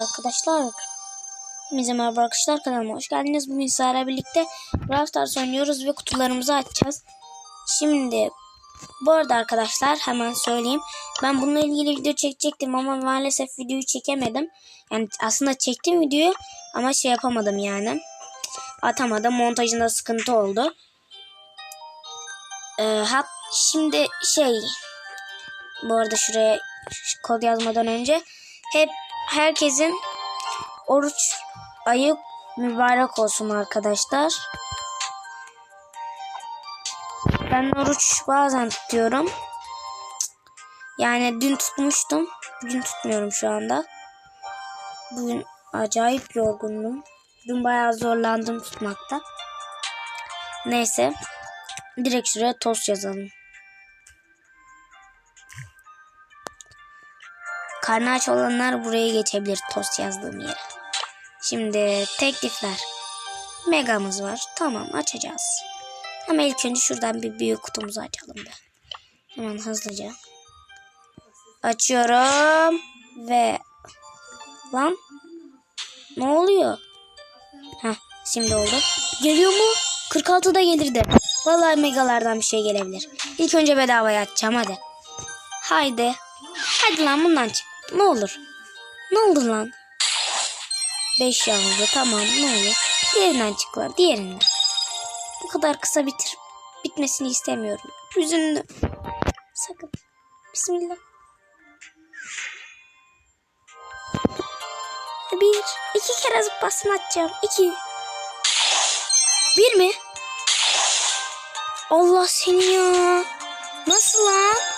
Arkadaşlar Hepinize merhaba arkadaşlar kanalıma hoş geldiniz. Bugün sizlerle birlikte Brawl Stars oynuyoruz ve kutularımızı açacağız. Şimdi bu arada arkadaşlar hemen söyleyeyim. Ben bununla ilgili video çekecektim ama maalesef videoyu çekemedim. Yani aslında çektim videoyu ama şey yapamadım yani. Atamadım. Montajında sıkıntı oldu. Ee, hat, şimdi şey bu arada şuraya şu kod yazmadan önce hep herkesin oruç ayı mübarek olsun arkadaşlar. Ben oruç bazen tutuyorum. Yani dün tutmuştum. Bugün tutmuyorum şu anda. Bugün acayip yorgundum. Dün bayağı zorlandım tutmakta. Neyse. Direkt şuraya tost yazalım. Karnı aç olanlar buraya geçebilir tost yazdığım yere. Şimdi teklifler. Megamız var. Tamam açacağız. Ama ilk önce şuradan bir büyük kutumuzu açalım be. Hemen hızlıca. Açıyorum. Ve lan ne oluyor? Heh şimdi oldu. Geliyor mu? 46'da gelirdi. Vallahi megalardan bir şey gelebilir. İlk önce bedavaya açacağım hadi. Haydi. Hadi lan bundan çık. Ne olur. Ne oldu lan? 5 yalnızdı tamam ne olur. Diğerinden çık lan diğerinden. Bu kadar kısa bitir. Bitmesini istemiyorum. Hüzünlü. Sakın. Bismillah. Bir. iki kere zıplasın atacağım. İki. Bir mi? Allah seni ya. Nasıl lan?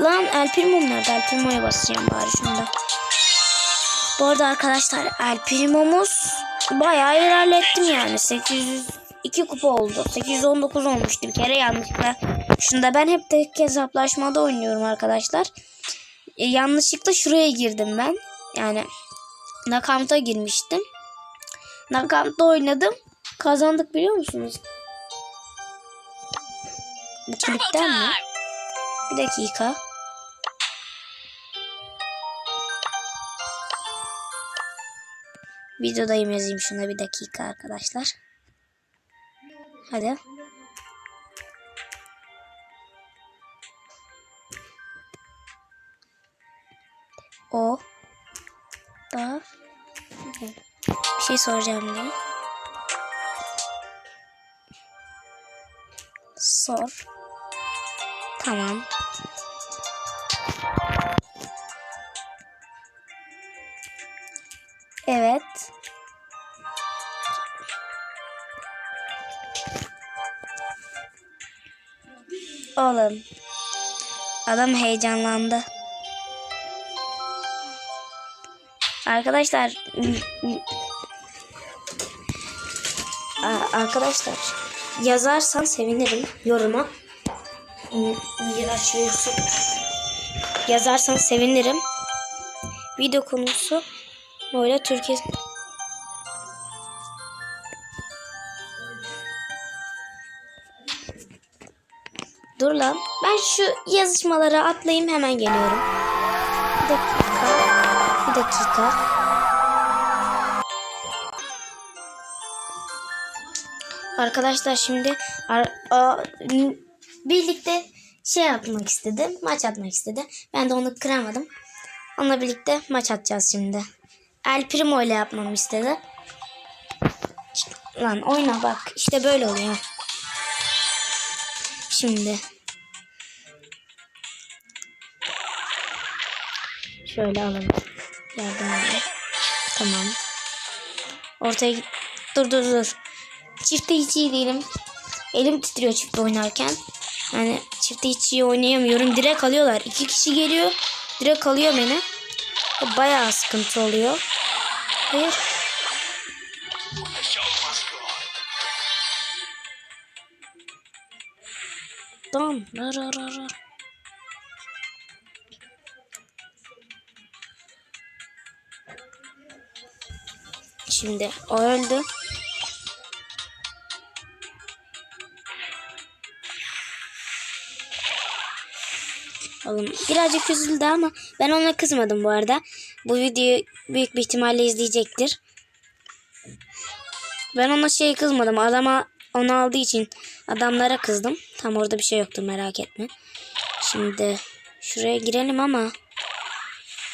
Lan El nerede? El basacağım bari şunda. Bu arada arkadaşlar El Primo'muz bayağı ilerlettim yani. 802 kupa oldu. 819 olmuştu bir kere yanlışlıkla. Şunda ben hep tek hesaplaşmada oynuyorum arkadaşlar. E, yanlışlıkla şuraya girdim ben. Yani Nakamt'a girmiştim. Nakamt'ta oynadım. Kazandık biliyor musunuz? Bu klipten mi? Bir dakika. Videodayım yazayım şuna bir dakika arkadaşlar. Hadi. O da bir şey soracağım diye. Sor. Tamam. Oğlum. Adam heyecanlandı. Arkadaşlar arkadaşlar yazarsan sevinirim yoruma. Yazarsan sevinirim. Video konusu böyle Türkiye lan. Ben şu yazışmalara atlayayım hemen geliyorum. Bir dakika. Bir dakika. Arkadaşlar şimdi birlikte şey yapmak istedi. Maç atmak istedi. Ben de onu kıramadım. Onunla birlikte maç atacağız şimdi. El Primo ile yapmamı istedi. Lan oyna bak. İşte böyle oluyor. Şimdi. Şöyle alalım. Yardım edelim. Tamam. Ortaya. Dur dur dur. Çifte hiç iyi değilim. Elim titriyor çifte oynarken. Yani çifte hiç iyi oynayamıyorum. Direkt alıyorlar. İki kişi geliyor. Direkt alıyor beni. Bayağı sıkıntı oluyor. Hayır. Tamam. Ra ra ra Şimdi o öldü. Oğlum birazcık üzüldü ama ben ona kızmadım bu arada. bu videoyu büyük bir ihtimalle izleyecektir. Ben ona şey kızmadım. Adama onu aldığı için adamlara kızdım. Tam orada bir şey yoktu merak etme. Şimdi şuraya girelim ama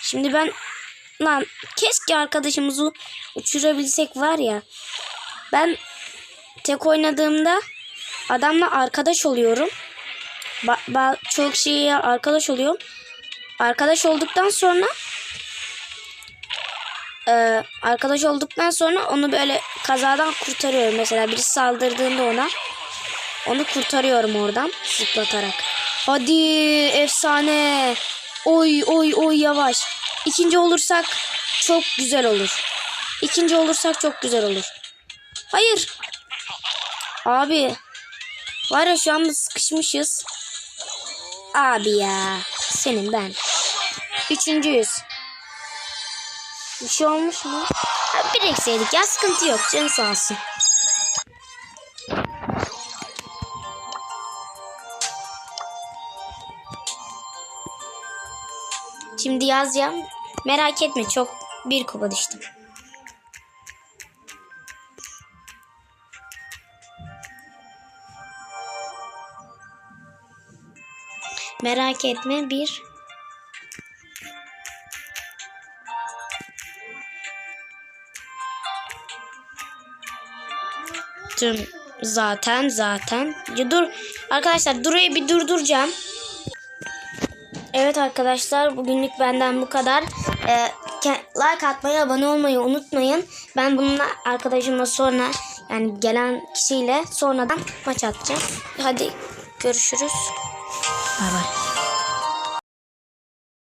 şimdi ben lan keşke arkadaşımızı uçurabilsek var ya. Ben tek oynadığımda adamla arkadaş oluyorum. Ba ba çok şeye arkadaş oluyorum. Arkadaş olduktan sonra e, arkadaş olduktan sonra onu böyle kazadan kurtarıyorum. Mesela birisi saldırdığında ona onu kurtarıyorum oradan zıplatarak. Hadi efsane. Oy oy oy yavaş. İkinci olursak çok güzel olur. İkinci olursak çok güzel olur. Hayır. Abi. Var ya şu anda sıkışmışız. Abi ya. Senin ben. Üçüncüyüz. Bir şey olmuş mu? Bir ekseydik ya sıkıntı yok. Canı sağ olsun. Şimdi yazacağım. Merak etme çok bir kupa düştüm. Merak etme bir Tüm zaten zaten. Dur arkadaşlar durayı bir durduracağım. Evet arkadaşlar bugünlük benden bu kadar. Ee, ke- like atmayı, abone olmayı unutmayın. Ben bununla arkadaşımla sonra yani gelen kişiyle sonradan maç atacağım. Hadi görüşürüz. Bay bay.